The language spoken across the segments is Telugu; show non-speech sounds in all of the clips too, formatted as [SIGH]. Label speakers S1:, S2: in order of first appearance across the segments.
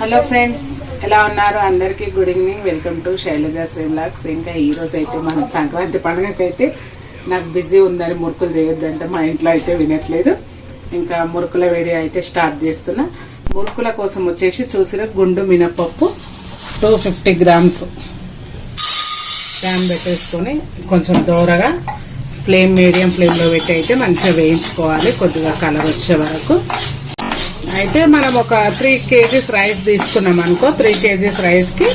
S1: హలో ఫ్రెండ్స్ ఎలా ఉన్నారు? అందరికీ good evening welcome to Shailaja శ్రీలాక్స్ ఇంకా ఈ రోజు అయితే మన సంక్రాంతి పండుగకైతే నాకు బిజీ ఉందని మురుకులు చేయొద్దంటే మా ఇంట్లో అయితే వినట్లేదు. ఇంకా మురుకుల వేడి అయితే స్టార్ట్ చేస్తున్నా. మురుకుల కోసం వచ్చేసి చూసిన గుండు మినపప్పు. టూ ఫిఫ్టీ గ్రామ్స్ ప్యాన్ పెట్టేసుకొని కొంచెం దూరగా ఫ్లేమ్ మీడియం ఫ్లేమ్లో పెట్టి అయితే మంచిగా వేయించుకోవాలి. కొద్దిగా కలర్ వచ్చే వరకు. అయితే మనం ఒక త్రీ కేజీస్ రైస్ తీసుకున్నాం అనుకో త్రీ కేజీస్ రైస్కి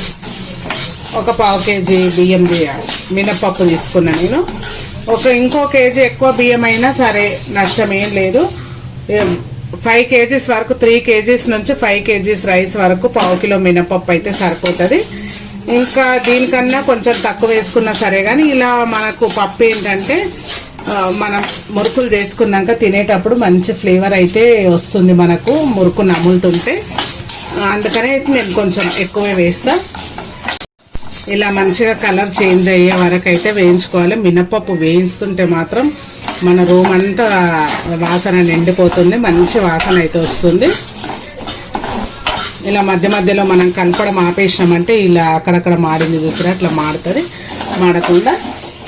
S1: ఒక పావు కేజీ బియ్యం తీయాలి. మినప్పప్పు తీసుకున్నా నేను. ఒక ఇంకో కేజీ ఎక్కువ బియ్యం అయినా సరే నష్టం ఏం లేదు. ఫైవ్ కేజీస్ వరకు త్రీ కేజీస్ నుంచి ఫైవ్ కేజీస్ రైస్ వరకు పావు కిలో మినపప్పు అయితే సరిపోతుంది. ఇంకా దీనికన్నా కొంచెం తక్కువ వేసుకున్నా సరే కానీ ఇలా మనకు పప్పు ఏంటంటే మనం మురుకులు చేసుకున్నాక తినేటప్పుడు మంచి ఫ్లేవర్ అయితే వస్తుంది మనకు మురుకు నములుతుంటే అందుకనే నేను కొంచెం ఎక్కువే వేస్తా. ఇలా మంచిగా కలర్ చేంజ్ అయ్యే వరకు అయితే వేయించుకోవాలి. మినపప్పు వేయిస్తుంటే మాత్రం మన రూమ్ అంతా వాసన నిండిపోతుంది మంచి వాసన అయితే వస్తుంది. ఇలా మధ్య మధ్యలో మనం కలపడం ఆపేసినామంటే ఇలా అక్కడక్కడ మాడింది చూసారా అట్లా మాడుతుంది. మాడకుండా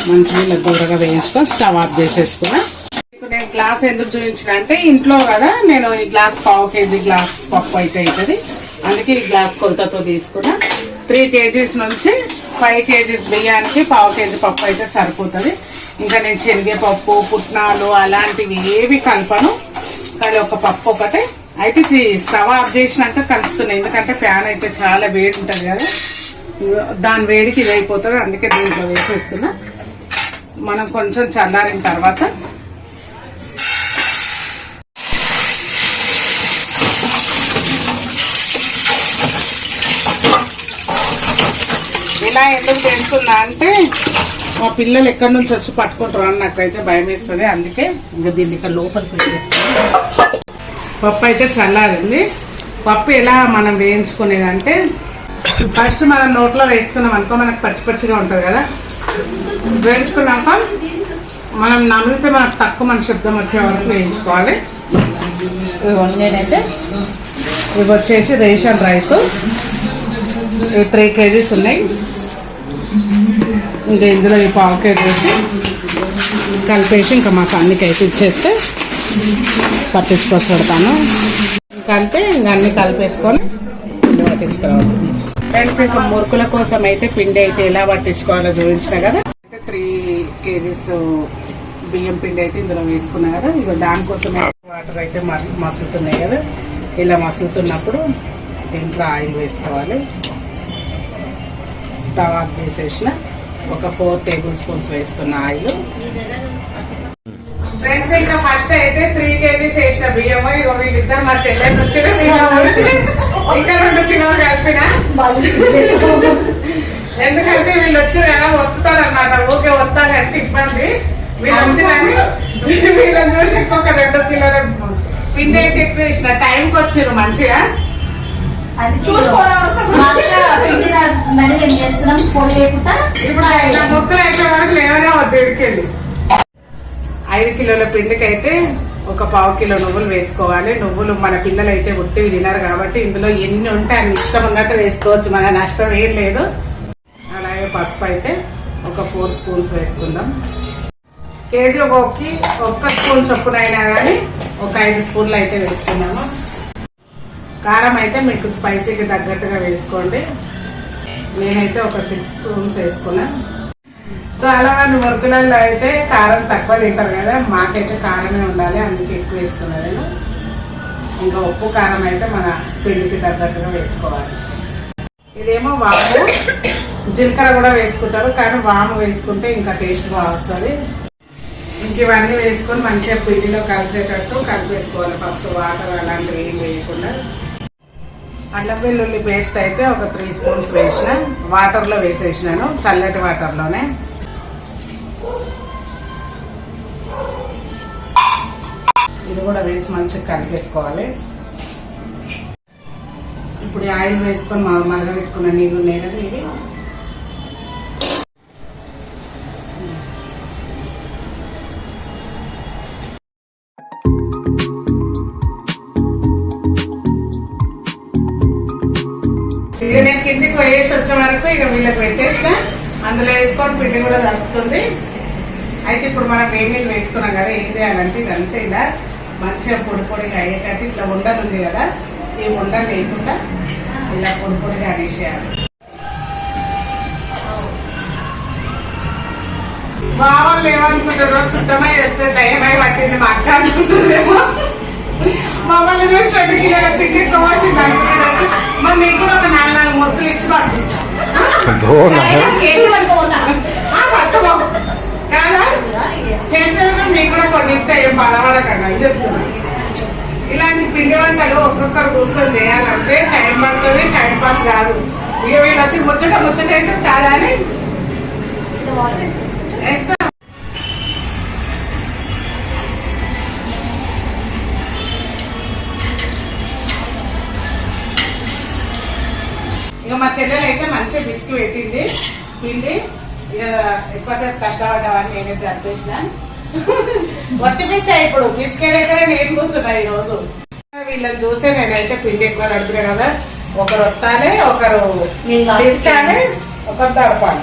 S1: మంచిగా ఇలా దూరగా వేయించుకొని స్టవ్ ఆఫ్ చేసేసుకున్నా. ఇప్పుడు నేను గ్లాస్ ఎందుకు చూపించిన అంటే ఇంట్లో కదా నేను ఈ గ్లాస్ పావు కేజీ గ్లాస్ పప్పు అయితే అవుతుంది అందుకే ఈ గ్లాస్ కొలతతో తీసుకున్నా. త్రీ కేజీస్ నుంచి ఫైవ్ కేజీస్ బియ్యానికి పావు కేజీ పప్పు అయితే సరిపోతుంది. ఇంకా నేను శనగపప్పు పుట్నాలు అలాంటివి ఏవి కలపను. కానీ ఒక పప్పు ఒకటే. అయితే ఇది స్టవ్ ఆఫ్ చేసినాక కలుపుతున్నాయి ఎందుకంటే ఫ్యాన్ అయితే చాలా వేడి ఉంటుంది కదా. దాని వేడికి ఇది అయిపోతుంది. అందుకే దీంట్లో వేసేస్తున్నా. మనం కొంచెం చల్లారిన తర్వాత ఇలా ఎందుకు చేస్తున్నా అంటే మా పిల్లలు ఎక్కడి నుంచి వచ్చి పట్టుకుంటారు అని నాకైతే భయం వేస్తుంది అందుకే ఇంకా దీన్ని ఇక్కడ లోపలికి పెట్టేస్తాను. పప్పు అయితే చల్లారింది. పప్పు ఎలా మనం వేయించుకునేదంటే ఫస్ట్ మనం నోట్లో వేసుకున్నాం అనుకో మనకు పచ్చి పచ్చిగా ఉంటుంది కదా. వేయించుకున్నాక మనం నమిలితే మనకు తక్కువ మన శబ్దం వచ్చే వరకు వేయించుకోవాలి. ఇదిగోండి నేనైతే ఇవి వచ్చేసి రేషన్ రైస్. ఇవి త్రీ కేజీస్ ఉన్నాయి. ఇంకా ఇందులో ఈ పావు కేజీ వేసి కలిపేసి ఇంకా మా సన్నికి అయితే ఇచ్చేస్తే పట్టించుకొచ్చి పెడతాను. ఇంకా అంతే ఇంకా అన్ని కలిపేసుకొని పట్టించుకురావాలి ఫ్రెండ్స్ ఇంకా మురుకుల కోసం అయితే పిండి అయితే ఎలా పట్టించుకోవాలో చూపించిన కదా. అయితే త్రీ కేజీస్ uh, బియ్యం పిండి అయితే ఇందులో వేసుకున్నా కదా. ఇక దానికోసం వాటర్ అయితే మసులుతున్నాయి కదా. ఇలా మసులుతున్నప్పుడు దీంట్లో ఆయిల్ వేసుకోవాలి. స్టవ్ ఆఫ్ చేసేసిన ఒక ఫోర్ టేబుల్ స్పూన్స్ వేస్తున్న ఆయిల్. ఫ్రెండ్స్ ఇంకా ఫస్ట్ అయితే త్రీ కేజీస్ వేసిన బియ్యము. ఇక వీళ్ళిద్దరు మా చెల్లెలు ఇంకా రెండు కిలోలు కలిపిన ఎందుకంటే వీళ్ళు వచ్చి ఎలా వస్తుతారు అన్నమాట ఊకే వస్తారంటే ఇబ్బంది. వీళ్ళు వచ్చినని వీళ్ళని చూసి ఇంకొక రెండు కిలోల పిండి అయితే ఎక్కువ వేసిన. టైంకి వచ్చిర్రు మంచిగా. ఇప్పుడు ఆయన ముక్కలు అయితే వరకు లేవనే వద్దు ఇడికెళ్ళి ఐదు కిలోల పిండికి అయితే ఒక పావు కిలో నువ్వులు వేసుకోవాలి. నువ్వులు మన పిల్లలు అయితే ఉట్టివి తినరు కాబట్టి ఇందులో ఎన్ని ఉంటే అన్ని ఇష్టం ఉన్నట్టు వేసుకోవచ్చు. మన నష్టం ఏం లేదు. అలాగే పసుపు అయితే ఒక ఫోర్ స్పూన్స్ వేసుకుందాం. కేజీ ఒక్కొక్కకి ఒక్క స్పూన్ చొప్పున అయినా కానీ ఒక ఐదు స్పూన్లు అయితే వేసుకున్నాము కారం అయితే మీకు స్పైసీకి తగ్గట్టుగా వేసుకోండి. నేనైతే ఒక సిక్స్ స్పూన్స్ వేసుకున్నాను చాలా మంది మురుకులలో అయితే కారం తక్కువ తింటారు కదా మాకైతే కారమే ఉండాలి అందుకే ఎక్కువ వేస్తున్నా నేను ఇంకా ఉప్పు కారం అయితే మన పిండికి తగ్గట్టుగా వేసుకోవాలి. ఇదేమో వాము. జీలకర్ర కూడా వేసుకుంటారు కానీ వాము వేసుకుంటే ఇంకా టేస్ట్ బాగా వస్తుంది. ఇంక ఇవన్నీ వేసుకొని మంచిగా పిండిలో కలిసేటట్టు కలిపేసుకోవాలి ఫస్ట్ వాటర్ అలాంటివి ఏం వేయకుండా. అల్లం వెల్లుల్లి పేస్ట్ అయితే ఒక త్రీ స్పూన్స్ వేసిన. వాటర్లో వేసేసినాను చల్లటి వాటర్లోనే. ఇది కూడా వేసి మంచిగా కలిపేసుకోవాలి. ఇప్పుడు ఆయిల్ వేసుకొని మా మరగబెట్టుకున్న నీళ్ళు ఉన్నాయి కదా ఇవి. ఇక నేను కిందికి వేసి వచ్చే వరకు ఇక వీళ్ళకి పెట్టేసిన. అందులో వేసుకొని పిండి కూడా తగ్గుతుంది అయితే ఇప్పుడు మనం వేడి నీళ్ళు వేసుకున్నాం కదా ఏం చేయాలంటే అంతే ఇలా మంచిగా పొడి పొడిగా అయ్యేటట్టు ఇట్లా ఉండలు ఉంది కదా ఈ ఉండలు లేకుండా ఇలా పొడి పొడిగా అనేసేయాలి. మా వాళ్ళు ఏమనుకుంటారో సుట్టమై వేస్తే టైం అయి పట్టింది మా అక్క అనుకుంటుందేమో మా వాళ్ళు చూసి రెండు కిలోల చికెన్ కోవాల్సింది అనుకుంటారు మరి మీకు కూడా ఒక నాలుగు నాలుగు మొత్తులు ఇచ్చి పంపిస్తాం
S2: కేజీ వరకు పోతా.
S1: ఆ, పట్టుకో. కాదా చేసినందుకు మీకు కూడా కొన్ని ఇస్తే ఏం బాధపడకండి అని చెప్తున్నా ఇలాంటి పిండి వంటలు ఒక్కొక్కరు కూర్చొని చేయాలంటే టైం పడుతుంది టైం పాస్ కాదు. ఇక వీళ్ళు వచ్చి ముచ్చట ముచ్చట అయితే కాదా అని ఇక మా చెల్లెలు అయితే మంచిగా బిస్కి పెట్టింది పిండి ఇక ఎక్కువసేపు కష్టపడ్డామని నేనే చంపేసిన. [LAUGHS] వర్తిపిస్తా ఇప్పుడు బిస్కే దగ్గర నేను కూర్చున్నా ఈ రోజు వీళ్ళని చూసే నేనైతే పిండి ఎక్కువ నడిపిన కదా. ఒకరు వత్తాలి ఒకరు ఒకరు తడపాలి.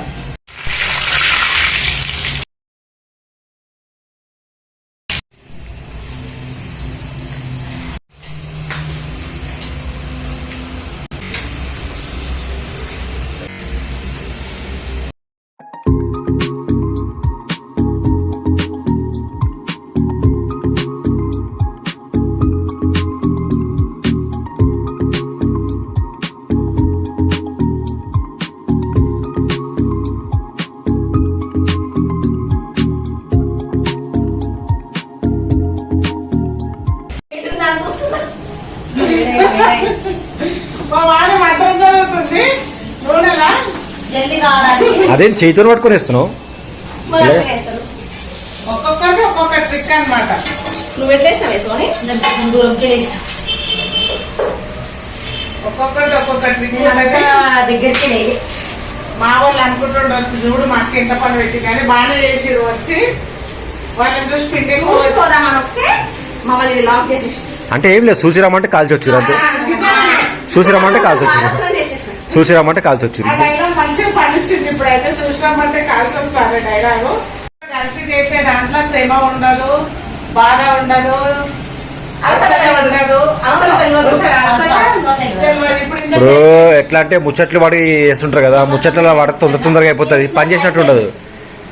S2: జల్దీ
S3: అదేం చేతితో పట్టుకొని వేస్తున్నావు
S2: మరి అట్లా వేస్తారు.
S1: ఒక్కొక్కరికి ఒక్కొక్క ట్రిక్ అన్నమాట.
S2: నువ్వు ఎట్లేసిన వేసుకొని నేను దూరంకి వేస్తా
S1: ఒక్కొక్కటి ఒక్కొక్క ట్రిక్
S2: దగ్గరికి
S1: మా వాళ్ళు అనుకుంటుండొచ్చు చూడు మా అక్క ఎంత పని పెట్టి కానీ బాగానే చేసిరు వచ్చి. వాళ్ళని చూసి పిండి ఎక్కువ
S2: చూసిపోదామని వస్తే మమ్మల్ని లాక్ చేసేసి.
S3: అంటే ఏం లేదు చూసిరామంటే కాల్చి వచ్చారు అంతే. చూసిరామంటే కాల్చి వచ్చారు చూసిరామంటే కాల్చి వచ్చారు
S1: ఆ పనిచింది ఇప్పుడైతే చూసినామంటే కాల్సి వస్తారు డైలాగు కలిసి చేసే దాంట్లో శ్రమ ఉండదు బాధ ఉండదు ఇప్పుడు
S3: ఎట్లా అంటే ముచ్చట్లు పడి వేస్తుంటారు కదా ముచ్చట్ల పడితే తొందర తొందరగా అయిపోతుంది పని చేసినట్టు ఉండదు.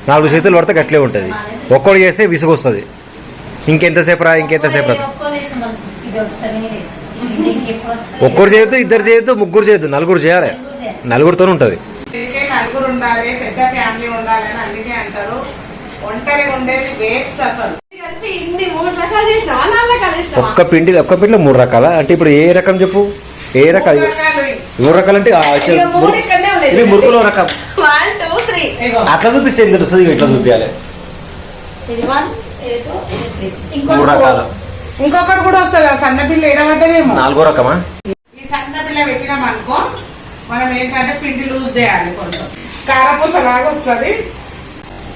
S3: నాలుగు చేతులు పడితే గట్లే ఉంటుంది. ఒక్కడు చేస్తే విసుగు వస్తుంది ఇంకెంతసేపు రా ఇంకెంతసేపు రా
S2: వస్తేనే?
S3: ఒక్కడు చేయొద్దు ఇద్దరు చేయొద్దు ముగ్గురు చేయొద్దు నలుగురు చేయాలి.
S2: ఎప్పుడు చేయాలి?
S3: నలుగురితో ఉంటుంది.
S1: నలుగురు ఉండాలి పెద్ద ఫ్యామిలీ ఉండాలి అని అందుకే అంటారు. ఒంటరి ఉండేది వేస్ట్ అసలు.
S3: ఒక్క పిండి ఒక్క పిండిలో మూడు రకాల? అంటే ఇప్పుడు ఏ రకం చెప్పు? ఏ రకాలు?
S1: మూడు రకాలు
S3: అంటే. ఇవి మురుకులో రకం. అట్లా చూపిస్తే ఎంత వస్తుంది ఇట్లా చూపించాలి మూడు
S2: ఇంకో
S3: రకాలు.
S1: ఇంకొకటి కూడా వస్తుంది. ఆ సన్న పిల్ల ఏడబడ్డదేమో?
S3: నాలుగో రకమా?
S1: ఈ సన్న పిల్ల పెట్టినాం అనుకో మనం ఏంటంటే పిండి లూజ్ చేయాలి కొంచెం. కారపూస లాగా వస్తుంది.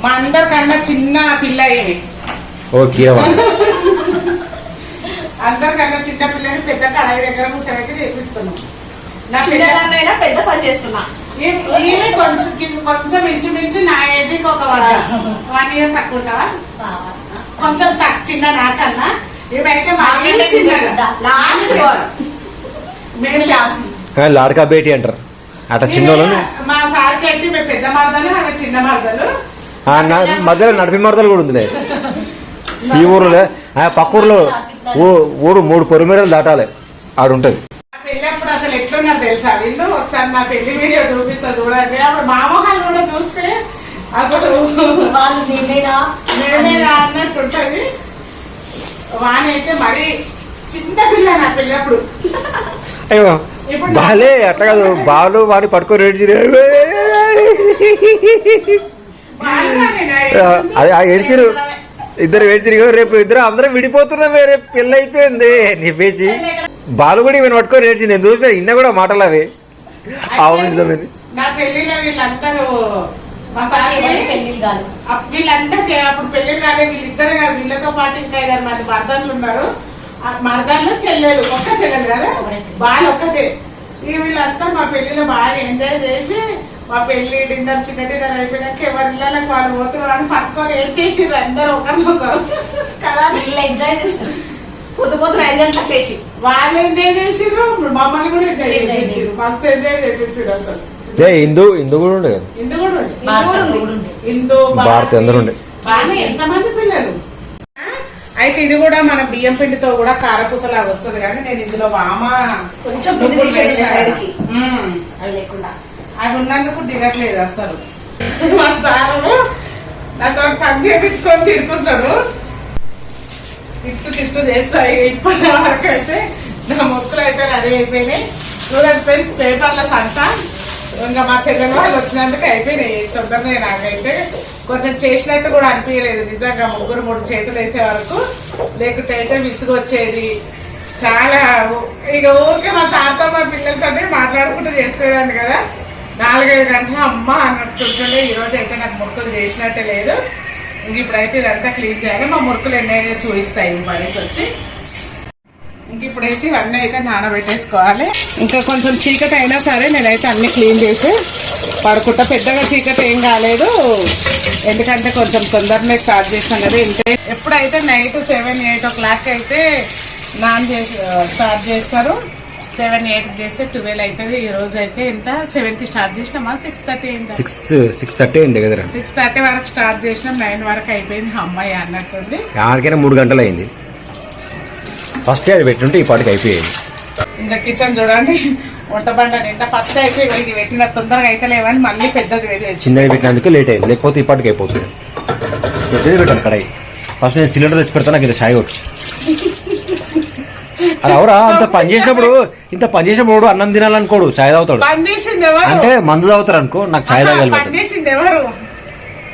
S1: మా అందరికన్నా చిన్న పిల్ల
S3: ఓకే
S1: అందరికన్నా చిన్న పిల్లని పెద్ద కడాయి దగ్గర కూర్చోబెట్టి చేపిస్తున్నాం. నా
S2: పెద్ద పని చేస్తున్నా.
S1: ఈమె కొంచెం కొంచెం ఇంచుమించు నా ఏజ్కి ఒక వన్ ఇయర్. తక్కువ కొంచెం తక్కువ చిన్న నాకన్నా. ఇవైతే మరీ చిన్నగా.
S2: లాస్ట్
S1: మేము
S2: లాస్ట్.
S3: లాడకా బేటీ అంటారు. అట్లా చిన్నోళ్ళని?
S1: మా సార్కి అయితే మేము పెద్ద మరదలు ఆమె చిన్న మరదలు.
S3: ఆ, న- మధ్యలో నడిపి మరదలు కూడా ఉందిలే. ఈ ఊర్లో ఆ, పక్క ఊర్లో ఊరు మూడు పొరిమేరలు దాటాలి. ఆడుంటది.
S1: పెళ్ళప్పుడు అసలు ఎట్లున్నారు తెలుసా వీళ్ళు? ఒకసారి నా పెళ్ళి వీడియో చూపిస్తా చూడండి. అప్పుడు మా మొహాలు కూడా చూస్తే అసలు
S2: వాళ్ళు నేనేనా?
S1: నేనేనా అన్నట్టు ఉంటది. వాణి అయితే మరి చిన్న పిల్ల నా పెళ్ళప్పుడు
S3: అయ్యో బాలే అట్లా కాదు. బాలు వాడిని పట్టుకొని ఏడ్చి అదే ఆ ఏడ్చిరు ఇద్దరు ఏడ్చిరు రేపు ఇద్దరు అందరం విడిపోతున్నామే రేపు పెళ్ళి అయిపోయింది చెప్పేసి బాలు కూడా ఈమెను పట్టుకొని ఏడ్చి నేను చూసిన? ఇన్న కూడా మాటలు అవి అవును
S2: కాదు.
S1: వీళ్ళందరికీ అప్పుడు పెళ్ళి కాలే వీళ్ళిద్దరు కాదు. వీళ్ళతో పాటు ఇంకా ఐదారు మంది మర్దాలు ఉన్నారు. ఆ మర్దాలు చెల్లెలు ఒక్క చెల్లెలు కదా. బాలు ఒక్కతే. ఈ వీళ్ళంతా మా పెళ్ళిలో బాగా ఎంజాయ్ చేసి మా పెళ్ళి డిన్నర్ చిన్న డిన్నర్ అయిపోయినాక ఎవరి ఇళ్ళకి వాళ్ళు పోతున్నారు అని పట్టుకొని ఏం చేసిర్రు? అందరు ఒకరినొకరు కదా?
S2: వీళ్ళు ఎంజాయ్ చేస్తారు. పొద్దు పొద్దున ఐదు గంటలకు
S1: వాళ్ళు ఎంజాయ్ చేసిర్రు మమ్మల్ని కూడా ఎంజాయ్ చేయించారు మస్తు ఎంజాయ్ చేయించారు అసలు.
S3: హిందూ హిందూ కూడా ఉండే కదా?
S1: ఇందు కూడా ఉంది.
S2: భారత ఉంది.
S1: ఇందు
S3: భారతి అందరూ ఉండే.
S1: బాగా ఎంతమంది పిల్లలు? అయితే ఇది కూడా మన బియ్యం పిండితో కూడా కారపూసలాగా వస్తుంది. కానీ నేను ఇందులో వామ
S2: కొంచెం. అవి లేకుండా.
S1: అవి ఉన్నందుకు దిగట్లేదు అసలు [LAUGHS] మా సారు నాతో పని చేపించుకొని తిడుతుంటారు. తిట్టు తిట్టు చేస్తాయి ఇప్పటి వరకు అయితే. నా మొక్కలు అయితే రెడీ అయిపోయినాయి. చూడండి ఫ్రెండ్స్ పేపర్ల సంత. ఇంకా మా చెల్లెలు వాళ్ళు వచ్చినందుకు అయిపోయినాయి. తొందరనే నాకైతే. కొంచెం చేసినట్టు కూడా అనిపించలేదు. నిజంగా ముగ్గురు మూడు చేతులు వేసే వరకు లేకుంటే అయితే విసుగు వచ్చేది చాలా ఇక ఊరికే మా సార్తో మా పిల్లలతో మాట్లాడుకుంటూ చేసేదాన్ని కదా. నాలుగైదు గంటలు అమ్మ అన్నట్టుంటుండే ఈరోజు అయితే నాకు మురుకులు చేసినట్టే లేదు. ఇంక ఇప్పుడైతే ఇదంతా క్లీన్ చేయాలి. మా మురుకులు ఎన్నైనా చూపిస్తాయి. పడేసి వచ్చి ఇంక ఇప్పుడైతే ఇవన్నీ అయితే నానబెట్టేసుకోవాలి. ఇంకా కొంచెం చీకటి అయినా సరే నేనైతే అన్ని క్లీన్ చేసి పడుకుంటా. పెద్దగా చీకటి ఏం కాలేదు. ఎందుకంటే కొంచెం తొందరనే స్టార్ట్ చేసాం కదా ఇంతే. ఎప్పుడైతే night seven eight o'clock అయితే నాన్ చేసి స్టార్ట్ చేస్తారు. సెవెన్ ఎయిట్ చేస్తే ట్వెల్వ్ అవుతుంది ఈ రోజు అయితే ఎంత సెవెన్కి start చేసినామా? Six thirty
S3: six six thirty అయింది కదరా.
S1: సిక్స్ థర్టీ వరకు స్టార్ట్ చేసినాం. నైన్ వరకు అయిపోయింది. అమ్మాయి అన్నట్టుంది.
S3: ఆడికైనా మూడు గంటలు అయింది ఫస్ట్ అది పెట్టుంటే ఈ పాటికి అయిపోయేది.
S1: ఇంకా కిచెన్ చూడండి. వంట బండ నిండా ఫస్ట్ అయితే ఇది పెట్టిన తొందరగా అయితే లేవని మళ్ళీ పెద్దది
S3: చిన్నది పెట్టినందుకు లేట్ అయింది. లేకపోతే ఈ పాటికి అయిపోతుంది. పెద్దది పెట్టాను కడాయి. ఫస్ట్ నేను సిలిండర్ తెచ్చి పెడతా నాకు ఇది షాయి వచ్చి అది అవరా అంత పని చేసినప్పుడు ఇంత పని చేసినప్పుడు అన్నం తినాలనుకోడు చాయ్ తాగుతాడు. అంటే మందు తాగుతారు అనుకో నాకు చాయ్ తాగాలి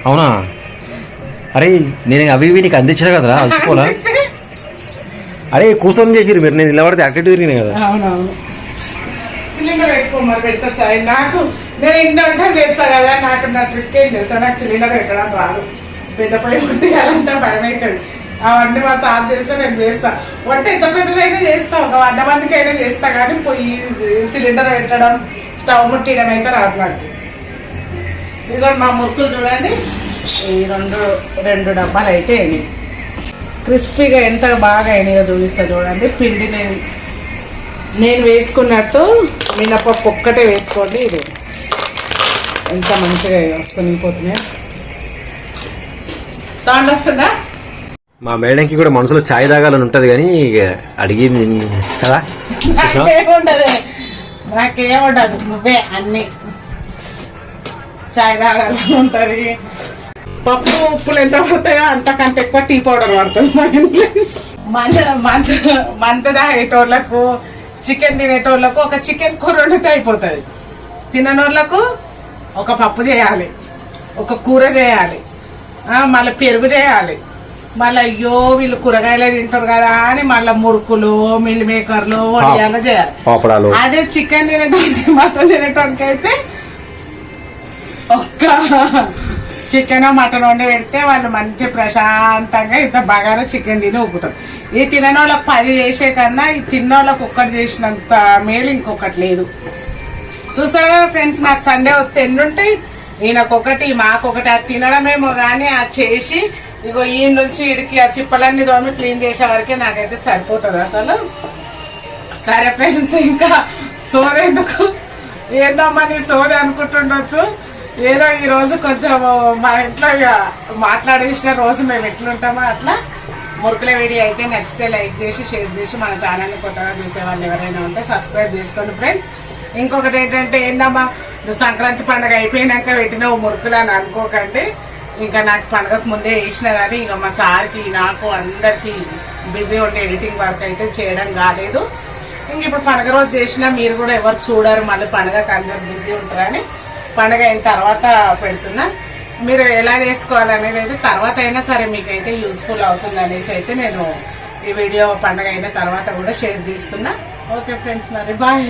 S3: అవునా? అరే నేను అవి ఇవి నీకు అందించిన కదరా అలసిపోలా అరే కూర్చొని చేసిరు మీరు నేను నిలబడితే యాక్టివ్ తిరిగినాయి కదా.
S1: సిలిండర్ పెట్టుకో మరి పెట్టచ్చా నాకు నేను ఇన్ని తెలుసా చేస్తా కదా నాకు నా ట్రిక్ ఏం తెలుసా? నాకు సిలిండర్ పెట్టడం రాదు. పెద్ద పొయ్యి కొట్టేయాలంటే భయం అవుతుంది అవన్నీ మా సార్ చేస్తే నేను చేస్తా. వంట ఎంత పెద్దదైనా చేస్తా ఒక వంద మందికి అయినా చేస్తా కానీ పొయ్యి సిలిండర్ పెట్టడం స్టవ్ ముట్టడం అయితే రాదు నాకు. ఇదిగోండి మా మురుకులు చూడండి. ఈ రెండు రెండు డబ్బాలు అయితే అయినాయి. క్రిస్పీగా ఎంత బాగా అయినాయో చూపిస్తా చూడండి. పిండి నేను నేను వేసుకున్నట్టు మినపప్పు ఒక్కటే వేసుకోండి ఇది. ఎంత మంచిగా వస్తునిపోతున్నాయి సౌండ్ వస్తుందా?
S3: మా మేడంకి కూడా మనసులో చాయ్ తాగాలని ఉంటది కానీ అడిగింది కదా?
S1: నాకేముండదు. నాకేముండదు. నువ్వే అన్ని. చాయ్ తాగాలని ఉంటది. పప్పు ఉప్పులు ఎంత పడతాయో అంతకంటే ఎక్కువ టీ పౌడర్ పడుతుంది మా ఇంట్లో. మంత మంత మంత తాగేటోళ్ళకు చికెన్ తినేటోళ్ళకు ఒక చికెన్ కూర వండితే అయిపోతుంది. తిననోళ్ళకు ఒక పప్పు చేయాలి ఒక కూర చేయాలి మళ్ళీ పెరుగు చేయాలి. మళ్ళీ అయ్యో వీళ్ళు కూరగాయలే తింటారు కదా అని మళ్ళీ మురుకులు మిల్ మేకర్లు వడియాలు చేయాలి. అదే చికెన్ తినేటానికి మటన్ తినేటానికి అయితే ఒక్క చికెన్ మటన్ వండి పెడితే వాళ్ళు మంచి ప్రశాంతంగా ఇంత బాగానే చికెన్ తిని ఊపుతారు. ఈ తినని వాళ్ళకి పది చేసే కన్నా ఈ తిన్నోళ్ళకి ఒక్కటి చేసినంత మేలు ఇంకొకటి లేదు. చూస్తారు కదా ఫ్రెండ్స్ నాకు సండే వస్తే ఎన్ని ఉంటాయి ఈయనకొకటి మాకొకటి అది తినడమేమో కానీ అది చేసి ఇగో ఈ నుంచి ఇడికి ఆ చిప్పలన్నీ దోమి క్లీన్ చేసే వరకే నాకైతే సరిపోతుంది అసలు. సరే ఫ్రెండ్స్ ఇంకా సోదెందుకు ఏందమ్మా నీ సోది అనుకుంటుండొచ్చు? ఏదో ఈ రోజు కొంచెం మా ఇంట్లో ఇక మాట్లాడేసిన రోజు మేము ఎట్లుంటామో అట్లా మురుకుల వీడియో అయితే నచ్చితే లైక్ చేసి షేర్ చేసి మన ఛానల్ని కొత్తగా చూసే వాళ్ళు ఎవరైనా ఉంటే సబ్స్క్రైబ్ చేసుకోండి ఫ్రెండ్స్. ఇంకొకటి ఏంటంటే ఏందమ్మా సంక్రాంతి పండుగ అయిపోయినాక పెట్టినావు మురుకులు అని అనుకోకండి. ఇంకా నాకు పండగకు ముందే వేసిన కానీ ఇక మా సార్కి నాకు అందరికి బిజీ ఉండే ఎడిటింగ్ వర్క్ అయితే చేయడం కాలేదు. ఇంక ఇప్పుడు పండుగ రోజు చేసినా మీరు కూడా ఎవరు చూడరు మళ్ళీ పండుగకు అందరు బిజీ ఉంటారని. పండగ అయిన తర్వాత పెడుతున్నా. మీరు ఎలా చేసుకోవాలనేది అయితే తర్వాత అయినా సరే మీకైతే యూస్ఫుల్ అవుతుంది అనేసి అయితే నేను ఈ వీడియో పండగ అయిన తర్వాత కూడా షేర్ చేస్తున్నా. ఓకే ఫ్రెండ్స్ మరి బాయ్